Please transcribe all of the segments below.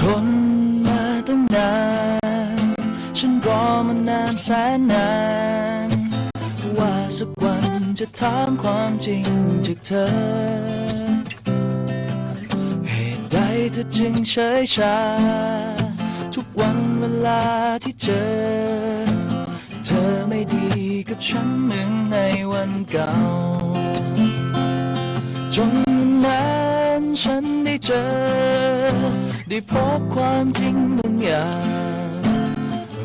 ทนมาตั้งนาน ฉันรอมานานแสนนาน ว่าสักวันจะถามความจริงจากเธอ เหตุใดเธอจึงเฉยชา ทุกวันเวลาที่เจอ เธอไม่ดีกับฉันเหมือนในวันเก่า จนวันนั้นฉัน เจอ ได้พบความจริงบางอย่าง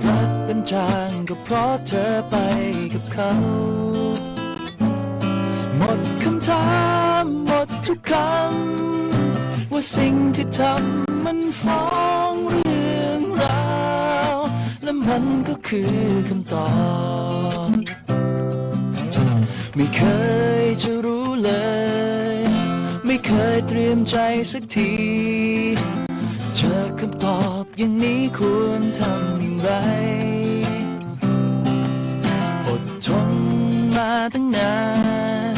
รักเป็นจางก็เพราะเธอไปกับเขา หมดคำถามหมดทุกคำว่าสิ่งที่ทำมันฟ้องเรื่องราว และมันก็คือคำตอบ ไม่เคยจะรู้เลย เคยเตรียมใจสักทีเจอคำตอบอย่างนี้ควรทำอย่างไร อดทนมาตั้งนาน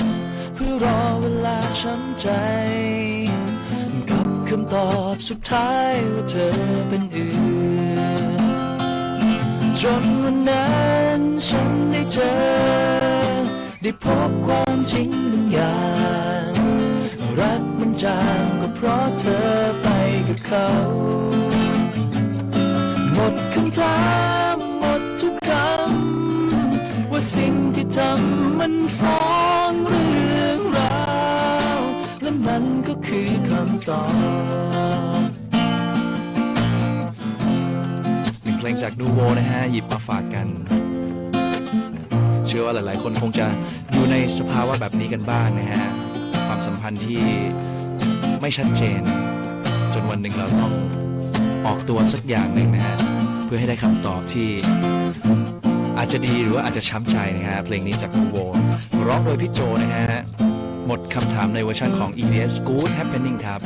เพื่อรอเวลาช้ำใจ กับคำตอบสุดท้ายว่าเธอเป็นอื่น จนวันนั้นฉันได้เจอ ได้พบความจริงบางอย่าง รักมันจางก็เพราะเธอไปกับเขา หมดคำถามหมดทุกคำ ว่าสิ่งที่ทำมันฟ้องเรื่องราวและมันก็คือคำตอบหนึ่งเพลงจากนูโวนะฮะ หยิบมาฝากกันเชื่อว่าหลาย ๆ คนคงจะอยู่ในสภาวะแบบนี้กันบ้างนะฮะ ความสัมพันธ์ที่ไม่ชัดเจน จนวันหนึ่งเราต้องออกตัวสักอย่างหนึ่งนะฮะเพื่อให้ได้คำตอบที่อาจจะดีหรือว่าอาจจะช้ำใจนะฮะเพลงนี้จากนูโวร้องโดยพี่โจนะฮะ หมดคำถามในเวอร์ชันของ EDS Good Happening ครับ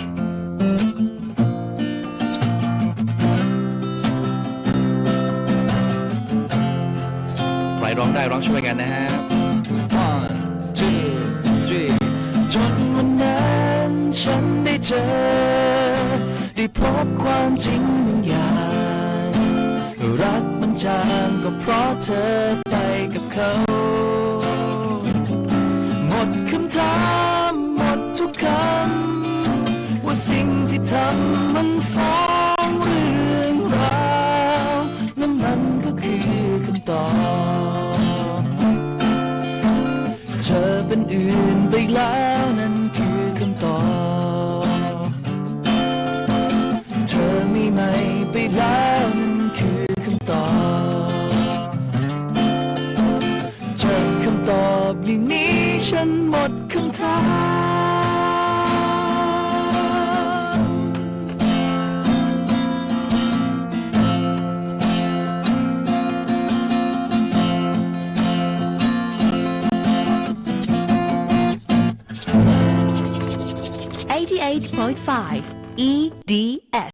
ใครร้องได้ร้องช่วยกันนะฮะ เจอ ได้พบความจริงบางอย่าง รักมันจางก็เพราะเธอไปกับเขา หมดคำถามหมดทุกคำ ว่าสิ่งที่ทำมันฟ้องเรื่องราวและมันก็คือคำตอบ เธอเป็นอื่น แล้วนั่นคือคำตอบเจอคำตอบอย่างนี้ฉันหมดคำถาม88.5 EDS